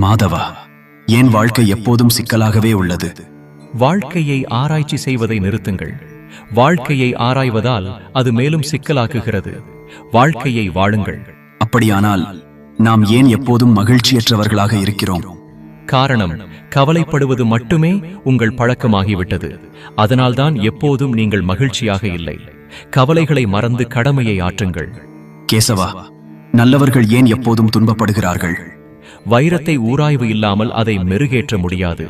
மாதவா என் வாழ்க்கை எப்போதும் சிக்கலாகவே உள்ளது. வாழ்க்கையை ஆராய்ச்சி செய்வதை நிறுத்துங்கள். வாழ்க்கையை ஆராய்வதால் அது மேலும் சிக்கலாக்குகிறது. வாழ்க்கையை வாழுங்கள். அப்படியானால் நாம் ஏன் எப்போதும் மகிழ்ச்சியற்றவர்களாக இருக்கிறோம்? காரணம் கவலைப்படுவது மட்டுமே உங்கள் பழக்கமாகிவிட்டது. அதனால்தான் எப்போதும் நீங்கள் மகிழ்ச்சியாக இல்லை. கவலைகளை மறந்து கடமையை ஆற்றுங்கள். கேசவா நல்லவர்கள் ஏன் எப்போதும் துன்பப்படுகிறார்கள்? வைரத்தை ஊராய்வு இல்லாமல் அதை மெருகேற்ற முடியாது.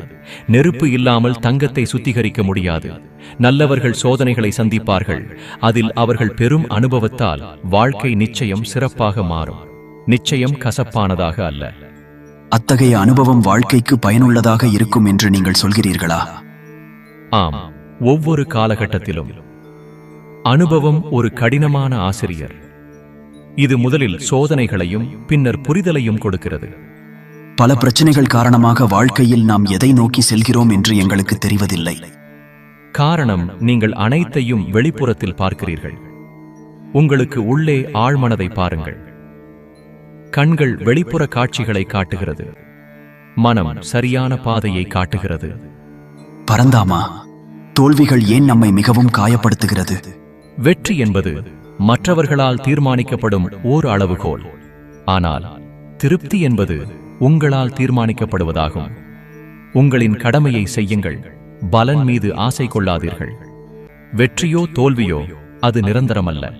நெருப்பு இல்லாமல் தங்கத்தை சுத்திகரிக்க முடியாது. நல்லவர்கள் சோதனைகளை சந்திப்பார்கள். அதில் அவர்கள் பெரும் அனுபவத்தால் வாழ்க்கை நிச்சயம் சிறப்பாக மாறும். நிச்சயம் கசப்பானதாக அல்ல. அத்தகைய அனுபவம் வாழ்க்கைக்கு பயனுள்ளதாக இருக்கும் என்று நீங்கள் சொல்கிறீர்களா? ஆம். ஒவ்வொரு காலகட்டத்திலும். அனுபவம் ஒரு கடினமான ஆசிரியர். இது முதலில் சோதனைகளையும் பின்னர் புரிதலையும் கொடுக்கிறது. பல பிரச்சனைகள் காரணமாக வாழ்க்கையில் நாம் எதை நோக்கி செல்கிறோம் என்று எங்களுக்கு தெரிவதில்லை. காரணம் நீங்கள் அனைத்தையும் வெளிப்புறத்தில் பார்க்கிறீர்கள். உங்களுக்கு உள்ளே ஆழ்மனதை பாருங்கள். கண்கள் வெளிப்புற காட்சிகளை காட்டுகிறது. மனம் சரியான பாதையை காட்டுகிறது. பரந்தாமா தோல்விகள் ஏன் நம்மை மிகவும் காயப்படுத்துகிறது? வெற்றி என்பது மற்றவர்களால் தீர்மானிக்கப்படும் ஓர் அளவுகோல். ஆனால் திருப்தி என்பது உங்களால் தீர்மானிக்கப்படுவதாகும். உங்களின் கடமையை செய்யுங்கள். பலன் மீது ஆசை கொள்ளாதீர்கள். வெற்றியோ தோல்வியோ அது நிரந்தரமல்ல.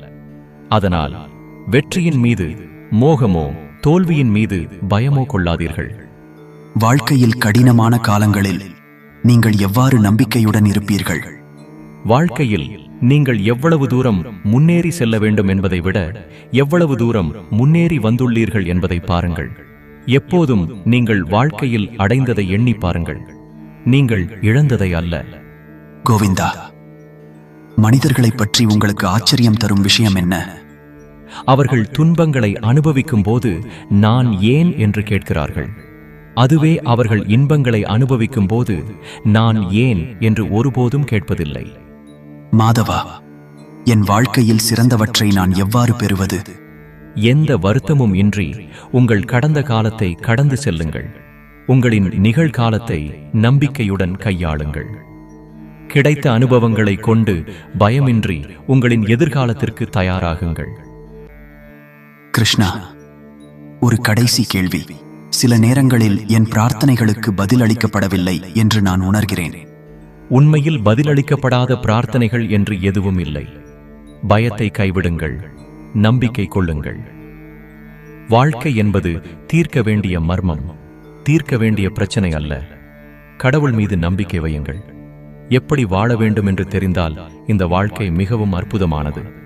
அதனால் வெற்றியின் மீது மோகமோ தோல்வியின் மீது பயமோ கொள்ளாதீர்கள். வாழ்க்கையில் கடினமான காலங்களில் நீங்கள் எவ்வாறு நம்பிக்கையுடன் இருப்பீர்கள்? வாழ்க்கையில் நீங்கள் எவ்வளவு தூரம் முன்னேறி செல்ல வேண்டும் என்பதை விட எவ்வளவு தூரம் முன்னேறி வந்துள்ளீர்கள் என்பதை பாருங்கள். எப்போதும் நீங்கள் வாழ்க்கையில் அடைந்ததை எண்ணி பாருங்கள். நீங்கள் இழந்ததை அல்ல. கோவிந்தா மனிதர்களைப் பற்றி உங்களுக்கு ஆச்சரியம் தரும் விஷயம் என்ன? அவர்கள் துன்பங்களை அனுபவிக்கும் போது நான் ஏன் என்று கேட்கிறார்கள். அதுவே அவர்கள் இன்பங்களை அனுபவிக்கும் போது நான் ஏன் என்று ஒருபோதும் கேட்பதில்லை. மாதவா என் வாழ்க்கையில் சிறந்தவற்றை நான் எவ்வாறு பெறுவது? எந்த வருத்தமும் இன்றி உங்கள் கடந்த காலத்தை கடந்து செல்லுங்கள். உங்களின் நிகழ்காலத்தை நம்பிக்கையுடன் கையாளுங்கள். கிடைத்த அனுபவங்களை கொண்டு பயமின்றி உங்களின் எதிர்காலத்திற்கு தயாராகுங்கள். கிருஷ்ணா ஒரு கடைசி கேள்வி. சில நேரங்களில் என் பிரார்த்தனைகளுக்கு பதில் அளிக்கப்படவில்லை என்று நான் உணர்கிறேன். உண்மையில் பதிலளிக்கப்படாத பிரார்த்தனைகள் என்று எதுவும் இல்லை. பயத்தை கைவிடுங்கள். நம்பிக்கை கொள்ளுங்கள். வாழ்க்கை என்பது தீர்க்க வேண்டிய மர்மம் தீர்க்க வேண்டிய பிரச்சனை அல்ல. கடவுள் மீது நம்பிக்கை வையுங்கள். எப்படி வாழ வேண்டும் என்று தெரிந்தால் இந்த வாழ்க்கை மிகவும் அற்புதமானது.